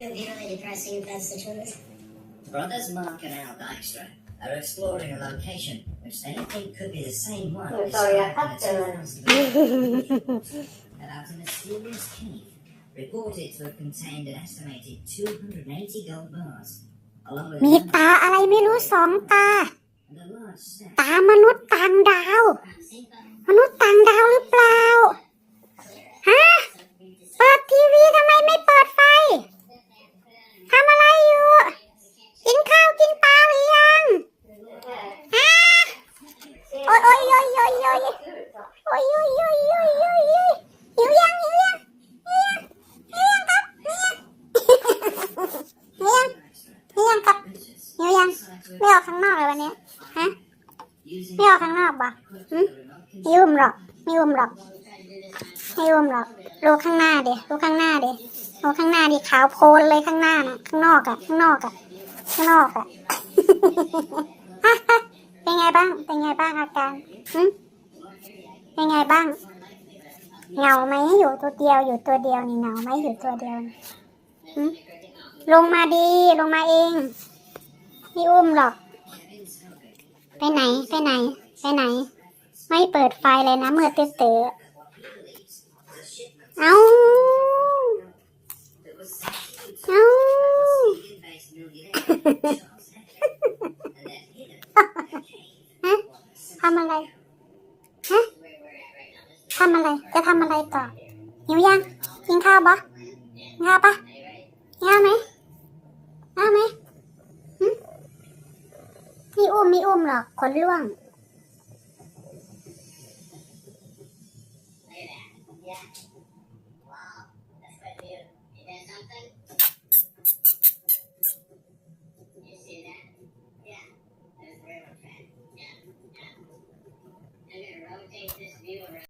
really depressing if that's the truth. Brothers Mark and Al Dykstra are exploring a location which they think could be the same one Oh, sorry, I described cut in the 2000 about a mysterious cave reported to have contained an estimated 280 gold bars, along with มี a number ตาอะไรไม่รู้สองตา and a large stack ตามนุษย์ต่างดาว เลยโอ้ยยอ้ยยอ้ยยอ้ยยอ้ยหิวยัยหิวยัยหิวยัยหิวยัยครัยหิวยัยหิวยัยครัยหิวยยงยม่ออกข้ยงยอกยลยวัยนี้ยะยม่ออกข้ยงยอยบ่หืมยม่อุ้ยหยอกยม่อุ้ยหยอกยม่อุ้ยหยอกรูข้ยงยน้ายดี๋ยวรูข้ยงยน้ายดี๋ยยรูข้ายหน้ยดิขยวยพยนยลยข้ายหน้ยน่ะข้ยงยอยอยะข้ยงยอยอยะข้ยงยอยอ่ยเป็ยไยบ้ายเป็ยไยบ้างอาการ หึเป็นไงบ้าง เหงาไหมอยู่ตัวเดียวอยู่ตัวเดียวนี่เหงาไหมอยู่ตัวเดียวลงมาดีลงมาเองไม่อุ้มหรอก ไปไหนไปไหน ไปไหน ไม่เปิดไฟเลยนะมืดตื้อๆเอาเอาฮะทำอะไร ฮะ ทำอะไร จะทำอะไรต่อหิวยังกินข้าวบะกิาปะกิาไหมข้าไหมไมีอุ้มมีอุ้มหรอกขนร่วง